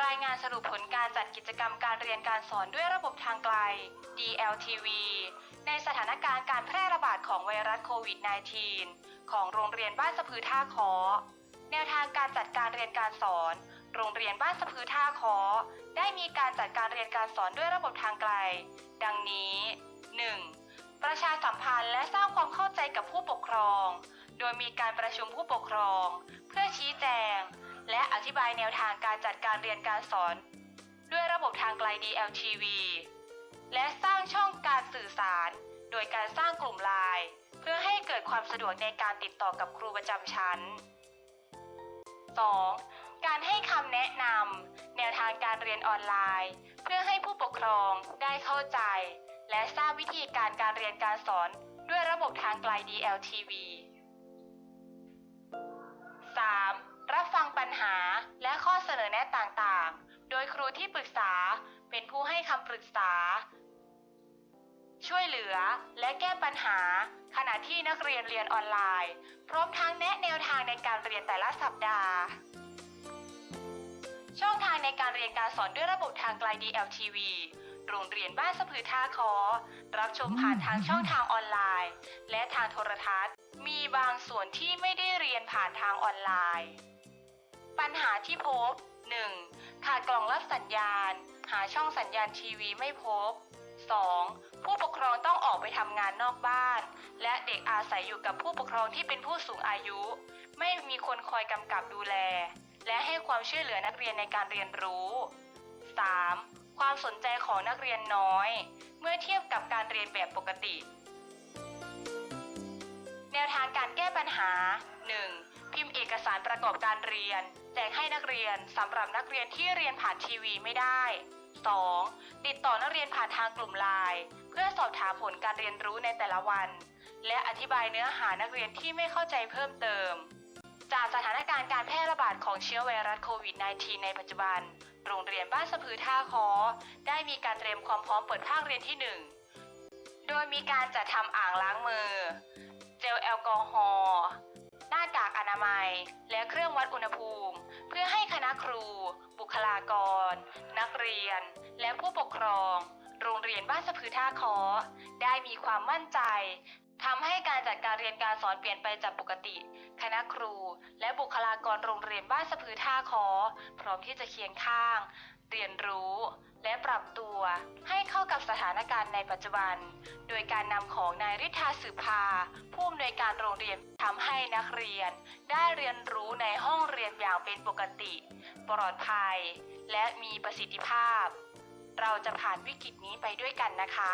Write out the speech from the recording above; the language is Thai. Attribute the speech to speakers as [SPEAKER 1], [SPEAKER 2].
[SPEAKER 1] รายงานสรุปผลการจัดกิจกรรมการเรียนการสอนด้วยระบบทางไกล DLTV ในสถานการณ์การแพร่ระบาดของไวรัสโควิด -19 ของโรงเรียนบ้านสะพือท่าคอแนวทางการจัดการเรียนการสอน โรงเรียนบ้านสะพือท่าคอได้มีการจัดการเรียนการสอนด้วยระบบทางไกล ดังนี้ 1. ประชาสัมพันธ์และสร้างความเข้าใจกับผู้ปกครอง โดยมีการประชุมผู้ปกครอง เพื่อชี้แจง และอธิบายแนวทางการจัดการเรียนการสอน ด้วยระบบทางไกล DLTV และสร้างช่องการสื่อสาร โดยการสร้างกลุ่มไลน์เพื่อให้เกิดความสะดวกในการติดต่อกับครูประจำชั้น 2. การให้คำแนะนำแนวทางการเรียนออนไลน์ เพื่อให้ผู้ปกครองได้เข้าใจ และทราบวิธีการการเรียนการสอนด้วยระบบทางไกล DLTV แนะต่างๆ โดยครูที่ปรึกษาเป็นผู้ให้คำปรึกษา ช่วยเหลือและแก้ปัญหา ขณะที่นักเรียนเรียนออนไลน์ พร้อมทั้งแนะแนวทางในการเรียนแต่ละสัปดาห์ช่องทางในการเรียนการสอนด้วยระบบทางไกล DLTV โรงเรียนบ้านสะพือท่าคอ รับชมผ่านทางช่องทางออนไลน์ และทางโทรทัศน์ มีบางส่วนที่ไม่ได้เรียนผ่านทางออนไลน์ ปัญหาที่พบ 1. ขาดกล่องรับสัญญาณ หาช่องสัญญาณทีวีไม่พบ 2. ผู้ปกครองต้องออกไปทำงานนอกบ้าน และเด็กอาศัยอยู่กับผู้ปกครองที่เป็นผู้สูงอายุ ไม่มีคนคอยกำกับดูแล และให้ความช่วยเหลือนักเรียนในการเรียนรู้ 3. ความสนใจของนักเรียนน้อย เมื่อเทียบกับการเรียนแบบปกติ แนวทางการแก้ปัญหา 1. พิมพ์เอกสารประกอบการเรียน แจกให้นักเรียนสำหรับนักเรียนที่เรียนผ่านทีวีไม่ได้ 2. ติดต่อนักเรียนผ่านทางกลุ่มไลน์เพื่อสอบถามผลการเรียนรู้ในแต่ละวัน และอธิบายเนื้อหานักเรียนที่ไม่เข้าใจเพิ่มเติม จากสถานการณ์การแพร่ระบาดของเชื้อไวรัสโควิด -19 ในปัจจุบัน โรงเรียนบ้านสะพือท่าคอ ได้มีการเตรียมความพร้อมเปิดภาคเรียนที่ 1 โดยมีการจัดทำอ่างล้างมือ เจลแอลกอฮอล์ หน้ากากอนามัย และเครื่องวัดอุณหภูมิ เพื่อให้คณะครู บุคลากร นักเรียน และผู้ปกครอง โรงเรียนบ้านสะพือท่าคอได้มีความมั่นใจทำให้การจัดการเรียนการสอนเปลี่ยนไปจากปกติ คณะครู และบุคลากรโรงเรียนบ้านสะพือท่าคอพร้อมที่จะเคียงข้าง เรียนรู้ และปรับตัว ให้เข้ากับสถานการณ์ในปัจจุบัน โดยการนำของนายฤทธาสืบพา นวยการโรงเรียนทำให้นักเรียน ได้เรียนรู้ในห้องเรียนอย่างเป็นปกติ ปลอดภัย และมีประสิทธิภาพ เราจะผ่านวิกฤตนี้ไปด้วยกันนะคะ